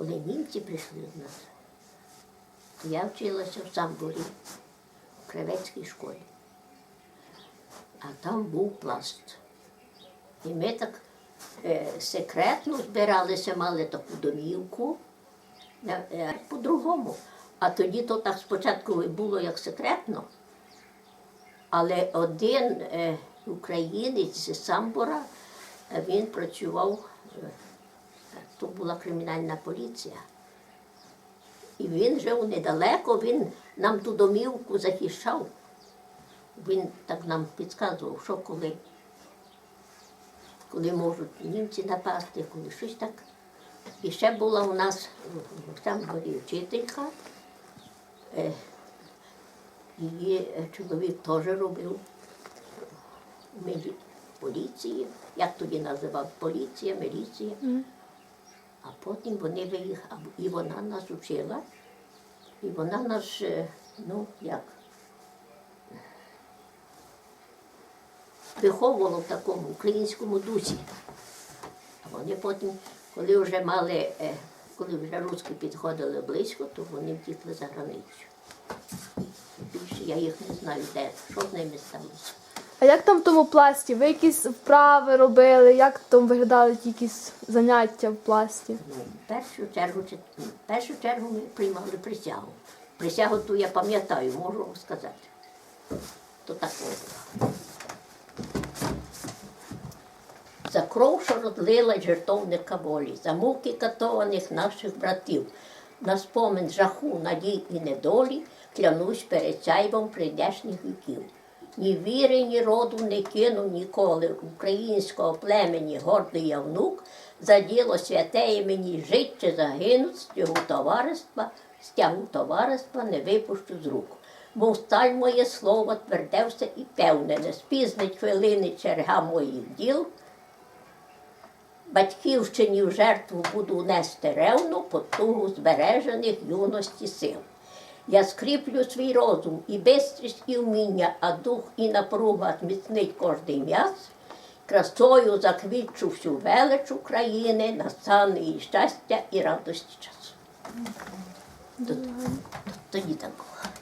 коли німці прийшли до нас, я вчилася в Самбурі, в Кривецькій школі. А там був пласт. І ми так е, секретно збиралися, мали таку домівку. е, е, По-другому. А тоді то так спочатку було як секретно. Але один е, українець з Самбора, е, він працював, то була кримінальна поліція. І він жив недалеко, він нам ту домівку захищав. Він так нам підказував, що коли, коли можуть німці напасти, коли щось так. І ще була у нас в Самборі вчителька. Е, Її чоловік теж робив в поліції, як тоді називав поліція, міліція. А потім вони виїхали, і вона нас учила, і вона нас, ну як, виховувала в такому українському дусі. А вони потім, коли вже мали, е, коли вже русські підходили близько, то вони втікли за границю. Більше я їх не знаю, де, що з ними сталося. А як там в тому пласті? Ви якісь вправи робили? Як там виглядали якісь заняття в пласті? Ну, в першу чергу, в першу чергу ми приймали присягу. Присягу ту я пам'ятаю, можу вам сказати. То так. За кров, що розлила жертовника волі, за муки катованих наших братів, на спомин жаху, надій і недолі, клянусь перед сяйвом прийдешніх віків. Ні віри, ні роду не кинув ніколи українського племені гордий я внук, за діло святе мені жить чи загинуть, стягу товариства, стягу товариства не випущу з рук. Мов сталь моє слово тверде все і певне, не спізнить хвилини черга моїх діл, Батьківщині в жертву буду нести ревну потугу збережених юності сил. Я скріплю свій розум і бистрість, і вміння, а дух і напруга зміцнить кожний м'яз. Красою заквітчу всю велич України, настане і щастя і радості часу. Тоді так було.